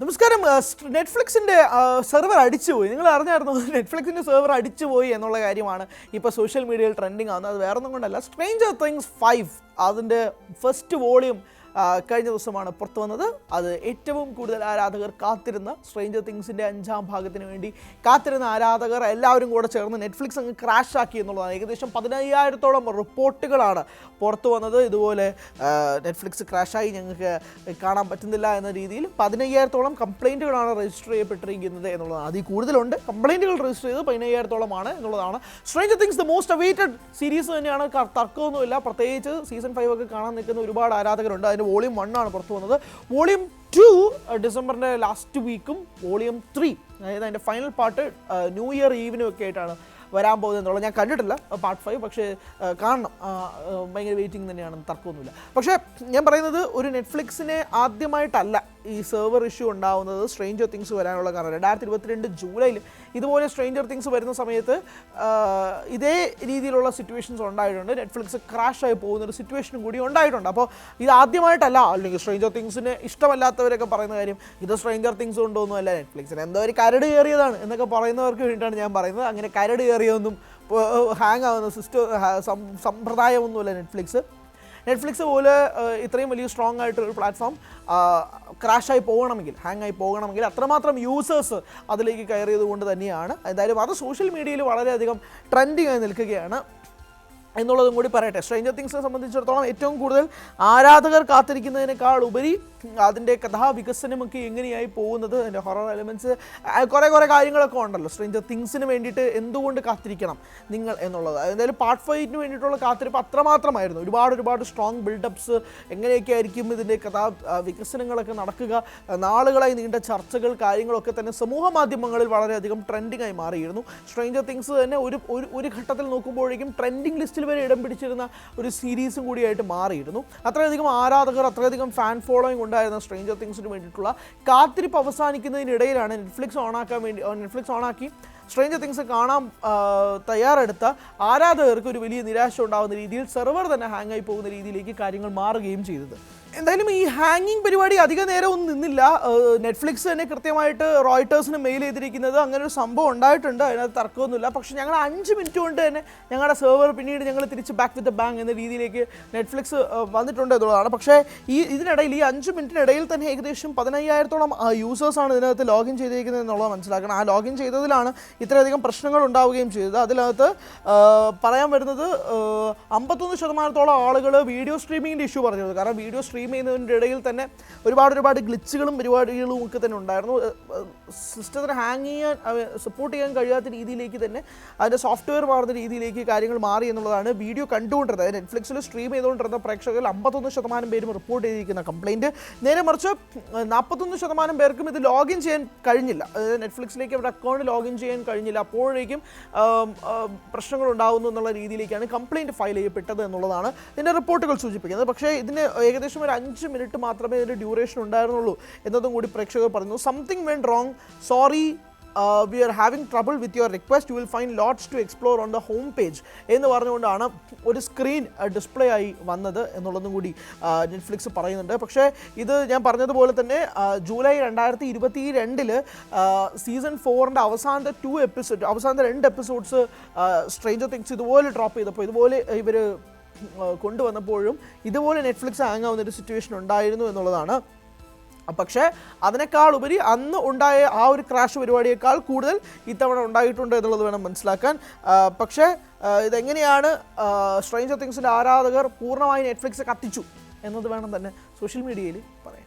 നമസ്കാരം നെറ്റ്ഫ്ലിക്സിന്റെ സെർവർ അടിച്ചുപോയി നിങ്ങൾ അറിഞ്ഞായിരുന്നു നെറ്റ്ഫ്ലിക്സിന്റെ സെർവർ അടിച്ചുപോയി എന്നുള്ള കാര്യമാണ് ഇപ്പോൾ സോഷ്യൽ മീഡിയയിൽ ട്രെൻഡിങ് ആവുന്നത്. അത് വേറെ ഒന്നും കൊണ്ടല്ല. സ്ട്രേഞ്ചർ തിങ്സ് ഫൈവ് അതിന്റെ ഫസ്റ്റ് വോളിയം കഴിഞ്ഞ ദിവസമാണ് പുറത്തു വന്നത്. അത് ഏറ്റവും കൂടുതൽ ആരാധകർ കാത്തിരുന്ന സ്ട്രേഞ്ചർ തിങ്സിന്റെ അഞ്ചാം ഭാഗത്തിന് വേണ്ടി കാത്തിരുന്ന ആരാധകർ എല്ലാവരും കൂടെ ചേർന്ന് നെറ്റ്ഫ്ലിക്സ് അങ്ങ് ക്രാഷ് ആക്കി എന്നുള്ളതാണ്. ഏകദേശം പതിനയ്യായിരത്തോളം റിപ്പോർട്ടുകളാണ് പുറത്തു വന്നത്. ഇതുപോലെ നെറ്റ്ഫ്ലിക്സ് ക്രാഷായി ഞങ്ങൾക്ക് കാണാൻ പറ്റുന്നില്ല എന്ന രീതിയിൽ പതിനയ്യായിരത്തോളം കംപ്ലൈന്റുകളാണ് രജിസ്റ്റർ ചെയ്യപ്പെട്ടിരിക്കുന്നത് എന്നുള്ളതാണ്. അതിൽ കൂടുതലുണ്ട്. കംപ്ലൈന്റുകൾ രജിസ്റ്റർ ചെയ്ത് പതിനയ്യായിരത്തോളമാണ് എന്നുള്ളതാണ്. Stranger Things the most awaited series തന്നെയാണ്. തർക്കമൊന്നുമില്ല. പ്രത്യേകിച്ച് സീസൺ ഫൈവ് ഒക്കെ കാണാൻ നിൽക്കുന്ന ഒരുപാട് ആരാധകരുണ്ട്. അതിന് വോളിയം വൺ ആണ് പുറത്തു വന്നത് വോളിയം ടു ഡിസംബറിന്റെ ലാസ്റ്റ് വീക്കും വോളിയം ത്രീ അതായത് അതിന്റെ ഫൈനൽ പാർട്ട് ന്യൂ ഇയർ ഈവനും ഒക്കെ ആയിട്ടാണ് വരാൻ പോകുന്നത് എന്നുള്ളത് ഞാൻ കണ്ടിട്ടില്ല. പാർട്ട് ഫൈവ് പക്ഷേ കാണണം. ഭയങ്കര വെയിറ്റിംഗ് തന്നെയാണെന്ന് തർക്കമൊന്നുമില്ല. പക്ഷേ ഞാൻ പറയുന്നത് ഒരു നെറ്റ്ഫ്ലിക്സിനെ ആദ്യമായിട്ടല്ല ഈ സെർവർ ഇഷ്യൂ ഉണ്ടാവുന്നത് സ്ട്രേഞ്ചർ തിങ്സ് വരാനുള്ള കാരണം. രണ്ടായിരത്തി ഇരുപത്തിരണ്ട് ജൂലൈയിൽ ഇതുപോലെ സ്ട്രേഞ്ചർ തിങ്സ് വരുന്ന സമയത്ത് ഇതേ രീതിയിലുള്ള സിറ്റുവേഷൻസ് ഉണ്ടായിട്ടുണ്ട്. നെറ്റ്ഫ്ലിക്സ് ക്രാഷ് ആയി പോകുന്ന ഒരു സിറ്റുവേഷനും കൂടി ഉണ്ടായിട്ടുണ്ട്. അപ്പോൾ ഇത് ആദ്യമായിട്ടല്ല അല്ലെങ്കിൽ സ്ട്രേഞ്ചർ തിങ്സിന് ഇഷ്ടമല്ലാത്തവരൊക്കെ പറയുന്ന കാര്യം ഇത് സ്ട്രേഞ്ചർ തിങ്സ് കൊണ്ടൊന്നുമല്ല നെറ്റ്ഫ്ലിക്സിന് എന്തോ ഒരു കരട് കയറിയതാണ് എന്നൊക്കെ പറയുന്നവർക്ക് വേണ്ടിയിട്ടാണ് ഞാൻ പറയുന്നത്. അങ്ങനെ കരട് കയറിയൊന്നും ഹാങ് ആവുന്ന സിസ്റ്റം സമ്പ്രദായമൊന്നുമില്ല നെറ്റ്ഫ്ലിക്സ് നെറ്റ്ഫ്ലിക്സ് പോലെ ഇത്രയും വലിയ സ്ട്രോങ് ആയിട്ടൊരു പ്ലാറ്റ്ഫോം ക്രാഷായി പോകണമെങ്കിൽ ഹാങ് ആയി പോകണമെങ്കിൽ അത്രമാത്രം യൂസേഴ്സ് അതിലേക്ക് കയറിയത് കൊണ്ട് തന്നെയാണ്. എന്തായാലും അത് സോഷ്യൽ മീഡിയയിൽ വളരെയധികം ട്രെൻഡിങ് ആയി നിൽക്കുകയാണ്. എന്നുള്ളതും കൂടി പറയട്ടെ. സ്ട്രേഞ്ചർ തിങ്സിനെ സംബന്ധിച്ചിടത്തോളം ഏറ്റവും കൂടുതൽ ആരാധകർ കാത്തിരിക്കുന്നതിനേക്കാൾ ഉപരി അതിന്റെ കഥാവികസനമൊക്കെ എങ്ങനെയായി പോകുന്നത് അതിന്റെ ഹൊറർ എലിമെന്റ്സ് കുറേ കുറേ കാര്യങ്ങളൊക്കെ ഉണ്ടല്ലോ. സ്ട്രേഞ്ചർ തിങ്സിന് വേണ്ടിയിട്ട് എന്തുകൊണ്ട് കാത്തിരിക്കണം നിങ്ങൾ എന്നുള്ളത്? എന്തായാലും പാർട്ട് ഫൈറ്റിന് വേണ്ടിയിട്ടുള്ള കാത്തിരിപ്പ് അത്രമാത്രമായിരുന്നു. ഒരുപാട് ഒരുപാട് സ്ട്രോങ് ബിൽഡപ്സ് എങ്ങനെയൊക്കെ ആയിരിക്കും ഇതിന്റെ കഥാ വികസനങ്ങളൊക്കെ നടക്കുക നാളുകളായി നീണ്ട ചർച്ചകൾ കാര്യങ്ങളൊക്കെ തന്നെ സമൂഹ മാധ്യമങ്ങളിൽ വളരെയധികം ട്രെൻഡിങ് ആയി മാറിയിരുന്നു. സ്ട്രേഞ്ചർ തിങ്സ് തന്നെ ഒരു ഒരു ഘട്ടത്തിൽ നോക്കുമ്പോഴേക്കും ട്രെൻഡിങ് ലിസ്റ്റിൽ വരെ ഇടം പിടിച്ചിരുന്ന ഒരു സീരീസും കൂടിയായിട്ട് മാറിയിരുന്നു. അത്രയധികം ആരാധകർ അത്രയധികം ഫാൻ ഫോളോയിങ് ഉണ്ടായിരുന്ന സ്ട്രേഞ്ചർ തിങ്സിന് വേണ്ടിയിട്ടുള്ള കാത്തിരിപ്പ് അവസാനിക്കുന്നതിനിടയിലാണ് നെറ്റ്ഫ്ലിക്സ് ഓണാക്കാൻ വേണ്ടി നെറ്റ്ഫ്ലിക്സ് ഓണാക്കി സ്ട്രേഞ്ചർ തിങ്സ് കാണാൻ തയ്യാറെടുത്ത ആരാധകർക്ക് ഒരു വലിയ നിരാശ ഉണ്ടാകുന്ന രീതിയിൽ സെർവർ തന്നെ ഹാങ് ആയി പോകുന്ന രീതിയിലേക്ക് കാര്യങ്ങൾ മാറുകയും ചെയ്തത്. എന്തായാലും ഈ ഹാങ്ങിങ് പരിപാടി അധിക നേരം ഒന്നും നിന്നില്ല. നെറ്റ്ഫ്ലിക്സ് തന്നെ കൃത്യമായിട്ട് റോയിട്ടേഴ്സിന് മെയിൽ ചെയ്തിരിക്കുന്നത് അങ്ങനെ ഒരു സംഭവം ഉണ്ടായിട്ടുണ്ട്. അതിനകത്ത് തർക്കമൊന്നുമില്ല. പക്ഷേ ഞങ്ങൾ അഞ്ച് മിനിറ്റ് കൊണ്ട് തന്നെ ഞങ്ങളുടെ സെർവർ പിന്നീട് ഞങ്ങൾ തിരിച്ച് ബാക്ക് വിത്ത് ബാങ്ക് എന്ന രീതിയിലേക്ക് നെറ്റ്ഫ്ലിക്സ് വന്നിട്ടുണ്ട് എന്നുള്ളതാണ്. പക്ഷേ ഈ ഇതിനിടയിൽ ഈ അഞ്ച് മിനിറ്റിനിടയിൽ തന്നെ ഏകദേശം പതിനയ്യായിരത്തോളം യൂസേഴ്സാണ് ഇതിനകത്ത് ലോഗിൻ ചെയ്തിരിക്കുന്നത് എന്നുള്ളത് മനസ്സിലാക്കണം. ആ ലോഗിൻ ചെയ്തതിലാണ് ഇത്രയധികം പ്രശ്നങ്ങൾ ഉണ്ടാവുകയും ചെയ്തത്. അതിനകത്ത് പറയാൻ വരുന്നത് അമ്പത്തൊന്ന് ശതമാനത്തോളം ആളുകൾ വീഡിയോ സ്ട്രീമിങ്ങിന്റെ ഇഷ്യൂ പറഞ്ഞത് കാരണം വീഡിയോ സ്ട്രീം ചെയ്യുന്നതിന്റെ ഇടയിൽ തന്നെ ഒരുപാട് ഒരുപാട് ഗ്ലിച്ചുകളും പരിപാടികളും ഒക്കെ തന്നെ ഉണ്ടായിരുന്നു. സിസ്റ്റത്തിന് ഹാങ് ചെയ്യാൻ സപ്പോർട്ട് ചെയ്യാൻ കഴിയാത്ത രീതിയിലേക്ക് തന്നെ അതിന്റെ സോഫ്റ്റ്വെയർ മാറുന്ന രീതിയിലേക്ക് കാര്യങ്ങൾ മാറി എന്നുള്ളതാണ് വീഡിയോ കണ്ടുകൊണ്ടിരുന്നത്. അതായത് നെറ്റ്ഫ്ലിക്സിൽ സ്ട്രീം ചെയ്തുകൊണ്ടിരുന്ന പ്രേക്ഷകരിൽ അമ്പത്തൊന്ന് ശതമാനം പേരും റിപ്പോർട്ട് ചെയ്തിരിക്കുന്ന കംപ്ലയിന്റ് നേരെ മറിച്ച് നാൽപ്പത്തൊന്ന് ശതമാനം പേർക്കും ഇത് ലോഗിൻ ചെയ്യാൻ കഴിഞ്ഞില്ല. നെറ്റ്ഫ്ലിക്സിലേക്ക് അവരുടെ അക്കൗണ്ട് ലോഗിൻ ചെയ്യാൻ കഴിഞ്ഞില്ല. അപ്പോഴേക്കും പ്രശ്നങ്ങൾ ഉണ്ടാകുന്നു എന്നുള്ള രീതിയിലേക്കാണ് കംപ്ലയിന്റ് ഫയൽ ചെയ്യപ്പെട്ടത് എന്നുള്ളതാണ് ഇതിന്റെ റിപ്പോർട്ടുകൾ സൂചിപ്പിക്കുന്നത്. പക്ഷേ ഇതിന് ഏകദേശം ഒരു അഞ്ച് മിനിറ്റ് മാത്രമേ ഇതിന്റെ ഡ്യൂറേഷൻ ഉണ്ടായിരുന്നുള്ളൂ എന്നതും കൂടി പ്രേക്ഷകർ പറഞ്ഞു. Something went wrong sorry we are having trouble with your request you will find lots to explore on the home page എന്ന് പറഞ്ഞുകൊണ്ടാണ് ഒരു സ്ക്രീൻ ഡിസ്പ്ലേ ആയി വന്നത് എന്നുള്ളതും കൂടി നെറ്റ്ഫ്ലിക്സ് പറയുന്നുണ്ട്. പക്ഷേ ഇത് ഞാൻ പറഞ്ഞതുപോലെ തന്നെ ജൂലൈ രണ്ടായിരത്തി ഇരുപത്തി രണ്ടിൽ സീസൺ ഫോറിന്റെ അവസാനത്തെ ടു എപ്പിസോഡ് അവസാനത്തെ രണ്ട് എപ്പിസോഡ്സ് സ്ട്രേഞ്ചർ തിങ്സ് ഇതുപോലെ ഡ്രോപ്പ് ചെയ്തപ്പോൾ ഇതുപോലെ ഇവർ കൊണ്ടുവന്നപ്പോഴും ഇതുപോലെ നെറ്റ്ഫ്ലിക്സ് ഹാങ് ആവുന്ന ഒരു സിറ്റുവേഷൻ ഉണ്ടായിരുന്നു എന്നുള്ളതാണ്. പക്ഷേ അതിനേക്കാൾ ഉപരി അന്ന് ഉണ്ടായ ആ ഒരു ക്രാഷ് പരിപാടിയേക്കാൾ കൂടുതൽ ഇത്തവണ ഉണ്ടായിട്ടുണ്ട് എന്നുള്ളത് വേണം മനസ്സിലാക്കാൻ. പക്ഷേ ഇതെങ്ങനെയാണ് സ്ട്രെയിഞ്ചർ തിങ്സിന്റെ ആരാധകർ പൂർണമായി നെറ്റ്ഫ്ലിക്സ് കത്തിച്ചു എന്നത് വേണം തന്നെ സോഷ്യൽ മീഡിയയിൽ പറയാൻ.